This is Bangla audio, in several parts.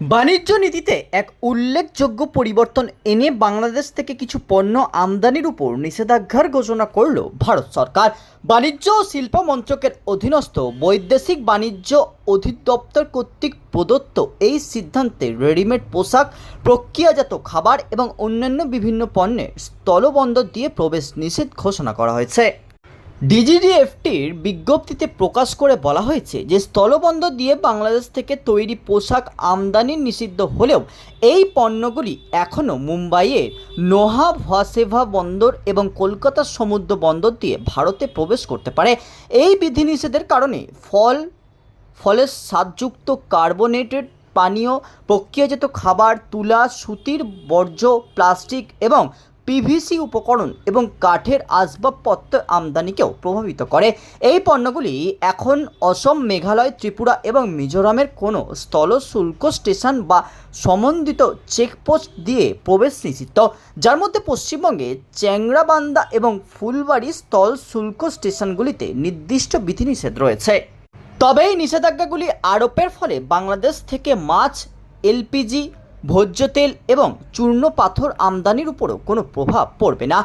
বাণিজ্য নীতিতে এক উল্লেখযোগ্য পরিবর্তন এনে বাংলাদেশ থেকে কিছু পণ্য আমদানির উপর নিষেধাজ্ঞার ঘোষণা করল ভারত সরকার। বাণিজ্য ও শিল্প মন্ত্রকের অধীনস্থ বৈদেশিক বাণিজ্য অধিদপ্তর কর্তৃক প্রদত্ত এই সিদ্ধান্তে রেডিমেড পোশাক, প্রক্রিয়াজাত খাবার এবং অন্যান্য বিভিন্ন পণ্যের স্থলবন্দর দিয়ে প্রবেশ নিষেধ ঘোষণা করা হয়েছে। ডিজিডিএফটির বিজ্ঞপ্তিতে প্রকাশ করে বলা হয়েছে যে স্থলবন্দর দিয়ে বাংলাদেশ থেকে তৈরি পোশাক আমদানি নিষিদ্ধ হলেও এই পণ্যগুলি এখনও মুম্বাইয়ের নোহা ভাসেভা বন্দর এবং কলকাতার সমুদ্র বন্দর দিয়ে ভারতে প্রবেশ করতে পারে। এই বিধিনিষেধের কারণে ফল, ফলের স্বাদযুক্ত কার্বোনেটেড পানীয়, প্রক্রিয়াজাত খাবার, তুলা, সুতির বর্জ্য, প্লাস্টিক এবং পিভিসি উপকরণ এবং কাঠের আসবাবপত্র আমদানিকেও প্রভাবিত করে। এই পণ্যগুলি এখন অসম, মেঘালয়, ত্রিপুরা এবং মিজোরামের কোনো স্থল শুল্ক স্টেশন বা সমন্বিত চেকপোস্ট দিয়ে প্রবেশ নিষিদ্ধ। যার মধ্যে পশ্চিমবঙ্গে চ্যাংরাবান্দা এবং ফুলবাড়ি স্থল শুল্ক স্টেশনগুলিতে নির্দিষ্ট বিধিনিষেধ রয়েছে। তবে এই নিষেধাজ্ঞাগুলি আরোপের ফলে বাংলাদেশ থেকে মাছ, এলপিজি ভোজ্য তেল এবং চূর্ণ পাথর আমদানির উপরও কোনো প্রভাব পড়বে না।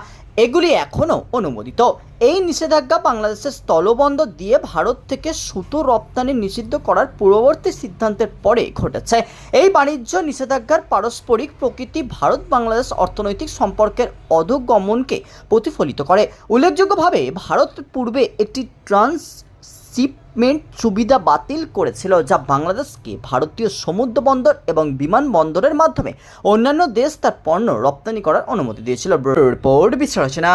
এগুলি এখনও অনুমোদিত। এই নিষেধাজ্ঞা বাংলাদেশের স্থলবন্দর দিয়ে ভারত থেকে সুতো রপ্তানি নিষিদ্ধ করার পূর্ববর্তী সিদ্ধান্তের পরে ঘটেছে। এই বাণিজ্য নিষেধাজ্ঞার পারস্পরিক প্রকৃতি ভারত বাংলাদেশ অর্থনৈতিক সম্পর্কের অধোগমনকে প্রতিফলিত করে। উল্লেখযোগ্যভাবে, ভারত পূর্বে একটি ট্রান্স শিপমেন্ট সুবিধা বাতিল করেছিল, যা বাংলাদেশকে ভারতীয় সমুদ্র বন্দর এবং বিমানবন্দরের মাধ্যমে অন্যান্য দেশ তার পণ্য রপ্তানি করার অনুমতি দিয়েছিল। রিপোর্ট বিশ্লেষণা